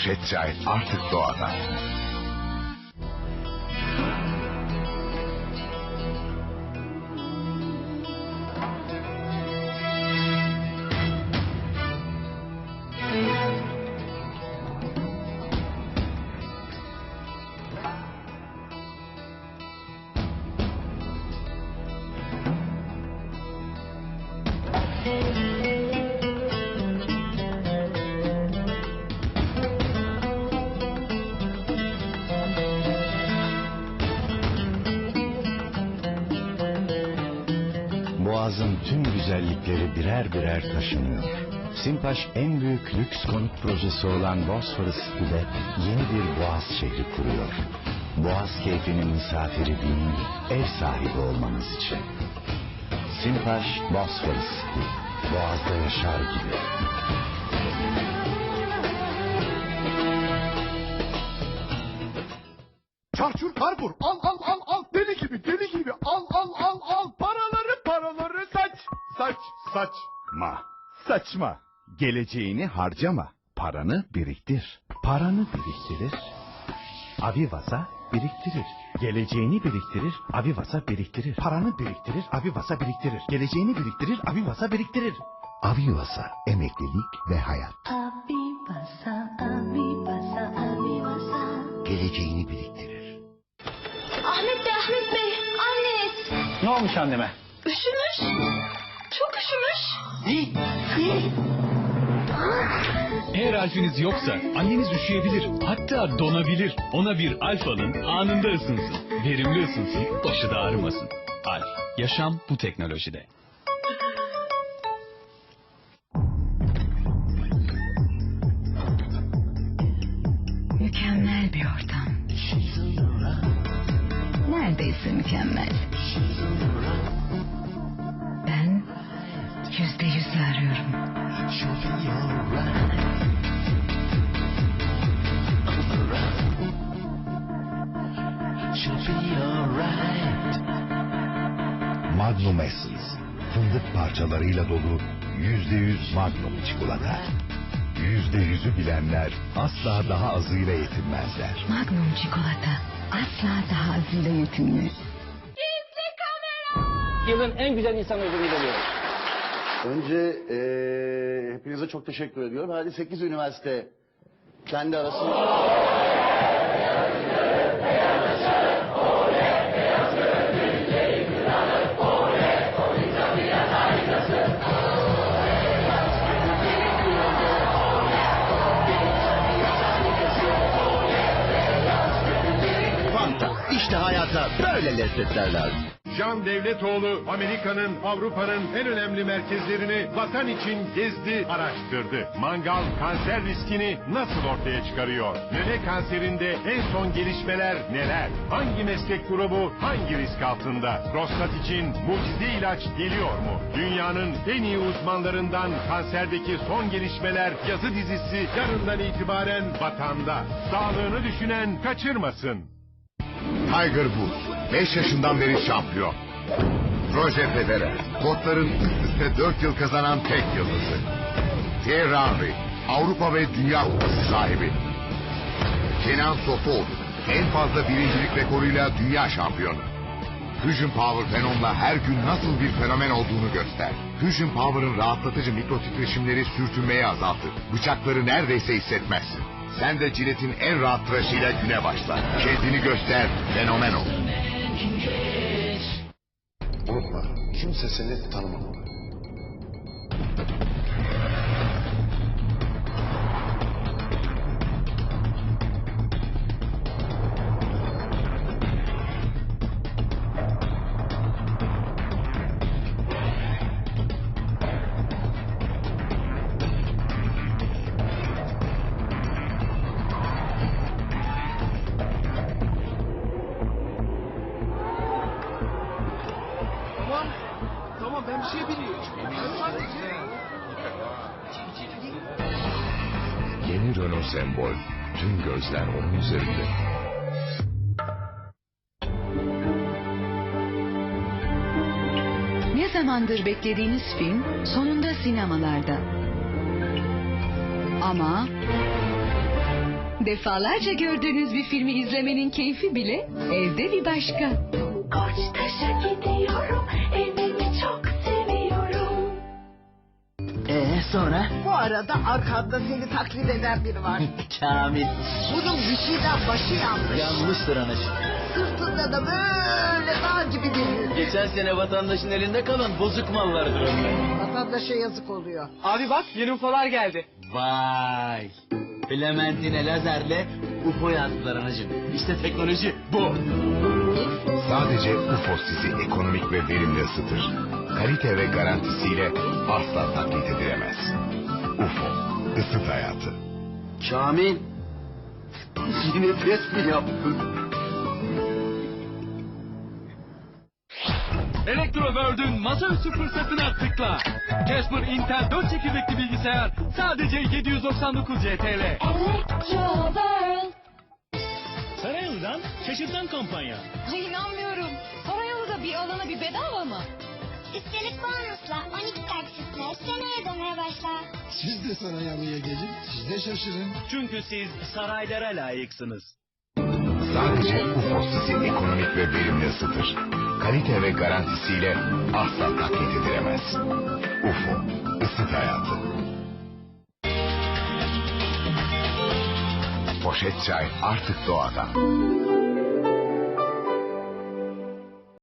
poşet çay artık doğada. Boğaz'ın tüm güzellikleri birer birer taşınıyor. Simpaş en büyük lüks konut projesi olan Bosphorus ile yeni bir Boğaz şehri kuruyor. Boğaz keyfinin misafiri değil, ev sahibi olmanız için. Simpaş Bosphorus, Boğaz'da yaşar gibi. Çarçur karbur al al al al deli gibi deli gibi al al al al saç saç saç Ma. Saçma. Geleceğini harcama. Paranı biriktir. Paranı biriktirir. Avivasa biriktirir. Geleceğini biriktirir, Avivasa biriktirir. Paranı biriktirir, Avivasa biriktirir. Geleceğini biriktirir, Avivasa biriktirir. Avivasa, emeklilik ve hayat. Abibasa, abibasa, abibasa. Geleceğini biriktirir. Ahmet Bey, Ahmet Bey, anneniz. Ne olmuş anneme? Üşümüş. Üşümüş. Eğer alfiniz yoksa anneniz üşüyebilir, hatta donabilir. Ona bir alf alın, anında ısınsın. Verimli ısınsın, başı da ağrımasın. Alf, yaşam bu teknolojide. Mükemmel bir ortam. Neredeyse mükemmel. Yüzde yüzü arıyorum. Magnum Essence, fındık parçalarıyla dolu yüzde yüz Magnum çikolata. Yüzde yüzü bilenler asla daha azıyla yetinmezler. Magnum çikolata asla daha azıyla yetinmez. Yılın en güzel insan ödülünü veriyorum. Önce eee hepinize çok teşekkür ediyorum. Herhalde 8 üniversite kendi arasında... İşte hayata böyle lezzetler lazım. Can Devletoğlu Amerika'nın Avrupa'nın en önemli merkezlerini vatan için gezdi, araştırdı. Mangal kanser riskini nasıl ortaya çıkarıyor? Meme kanserinde en son gelişmeler neler? Hangi meslek grubu hangi risk altında? Prostat için mucize ilaç geliyor mu? Dünyanın en iyi uzmanlarından kanserdeki son gelişmeler yazı dizisi yarından itibaren vatanda. Sağlığını düşünen kaçırmasın. Tiger Woods, 5 yaşından beri şampiyon. Roger Federer, kotların üst üste 4 yıl kazanan tek yıldızı. Thierry Henry, Avrupa ve Dünya Kupası sahibi. Kenan Sofoğlu, en fazla birincilik rekoruyla dünya şampiyonu. Fusion Power Fenon'la her gün nasıl bir fenomen olduğunu göster. Fusion Power'ın rahatlatıcı mikro titreşimleri sürtünmeyi azaltır. Bıçakları neredeyse hissetmezsin. Sen de ciletin en rahat tıraşıyla güne başla. Kendini göster, fenomen ol. Unutma, kimse seni tanımamalı. Yeni Renault Sembol. Tüm gözler onun üzerinde. Ne zamandır beklediğiniz film sonunda sinemalarda. Ama Defalarca gördüğünüz bir filmi izlemenin keyfi bile evde bir başka. Koçtaş'a gidiyorum. Sonra? Bu arada arkanda seni taklit eden biri var. Kamil. Bunun bir şeyden başı yanmış. Yanmıştır anacığım. Sırtında da böyle dağ gibi geliyor. Geçen sene vatandaşın elinde kalan bozuk mallardır onlar. Vatandaşa yazık oluyor. Abi bak yeni ufalar geldi. Vay. Clementine lazerle UFO yazdılar anacığım. İşte teknoloji bu. Sadece UFO sizi ekonomik ve verimli ısıtır. Kalite ve garantisiyle asla taklit edilemez. UFO, ısıt hayatı. Kamil. Yine test mi yaptın? Electroworld'ün masaüstü fırsatına tıkla. Casper Intel 4 çekirdekli bilgisayar sadece 799 CTL. Electro World. Sarayolu'dan şaşırtan kampanya. Ay inanmıyorum. Sarayolu'da bir alana bir bedava mı? Üstelik bonusla 12 taksitle seneye dönmeye başlar. Siz de Sarayalı'ya gelin, siz de şaşırın. Çünkü siz saraylara layıksınız. Sadece UFO sizi ekonomik ve verimli ısıtır. Kalite ve garantisiyle asla taklit edilemez. UFO, ısıt hayatı. Poşet çay artık doğadan.